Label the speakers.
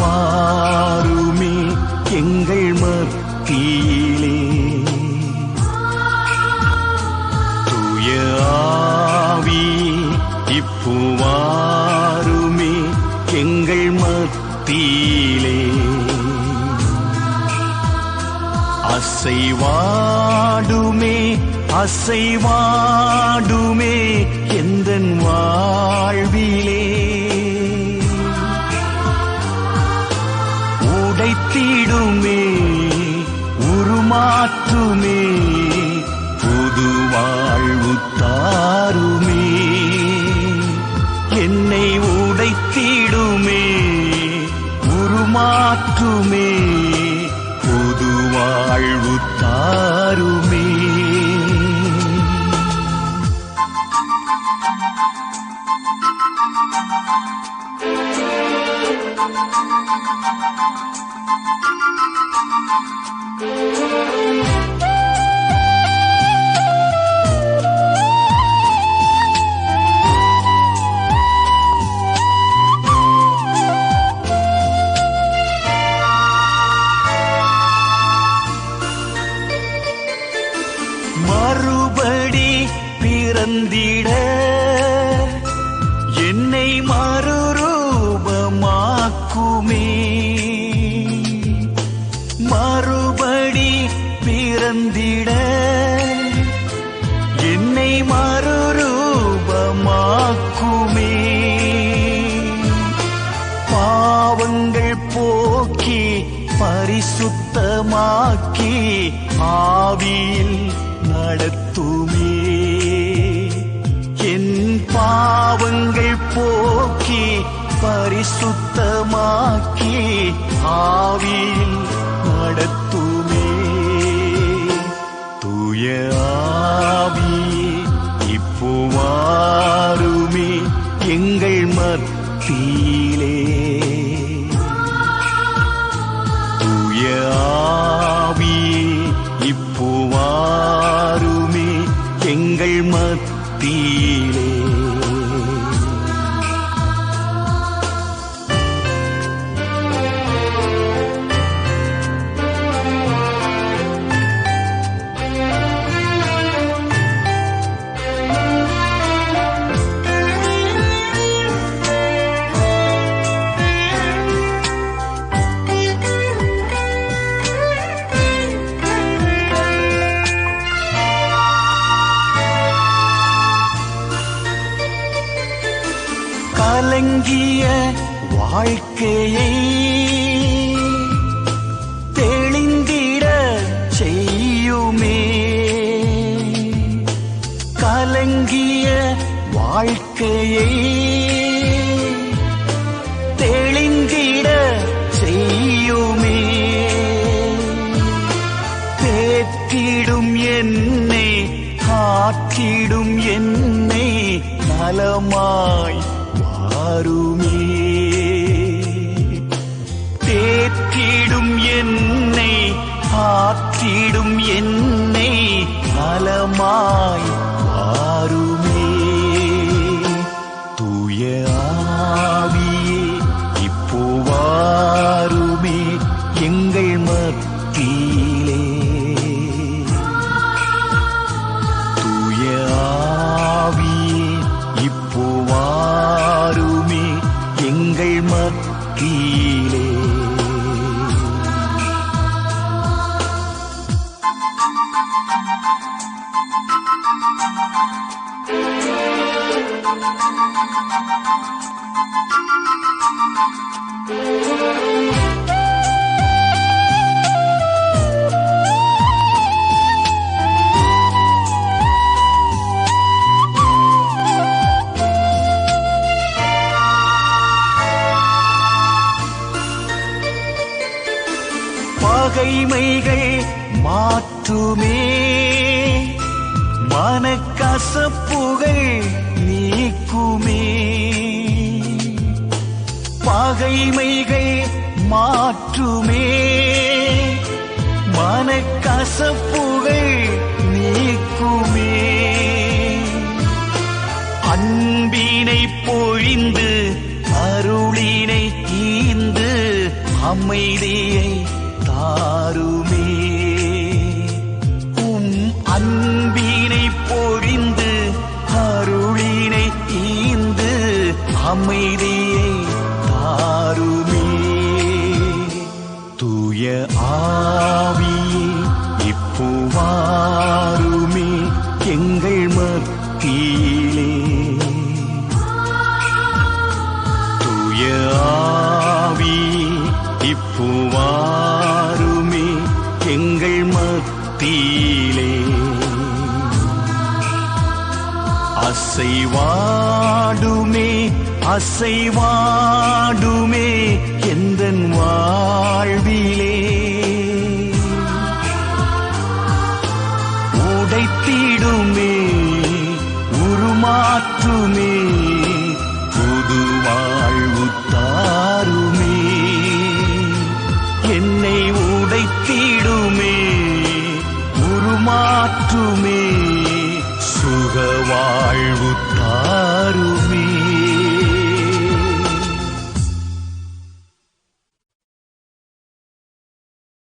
Speaker 1: மாறுமே எங்கள் மத்தியிலே. தூய ஆவி இப்புவாருமே எங்கள் மத்தியிலே. அசைவாடுமே அசைவாடுமே வாழ்வு தாருமே என்னை உடைத்திடுமே உருமாற்றுமே. புது வாழ்வு தாருமே மறுபடி பிறந்திட 好比 கலங்கிய வாழ்க்கையை தெளிந்திட செய்யுமே. கலங்கிய வாழ்க்கையை தெளிந்திட செய்யுமே. தேற்றிடும் என்னை காற்றிடும் என்னை நலமாய் வாருமே தேற்றிடும் என்னை காற்றிடும் என்னை பலமாய் வாருமே. மத்தியிலே பகைமைகள் மாற்றுமே. மனக்கசப்புகள் நீக்குமே. பகைமைகள் மாற்றுமே. மனக்கசப்புகள் நீக்குமே. அன்பினை பொழிந்து அருளினை தீந்து அமைதியை அமைதியை தாருமே. தூய ஆவியே இப்போவாருமே எங்கள் மத்தியிலே. தூய ஆவியே இப்போவாருமே எங்கள் மத்தியிலே. அசைவாடுமே அசைவாடுமே எந்தன் வாழ்விலே. உடைத்திடுமே உருமாற்றுமே புது வாழ்வுத்தாருமே என்னை உடைத்திடுமே உருமாற்றுமே சுக வாழ்வுத்தாருமே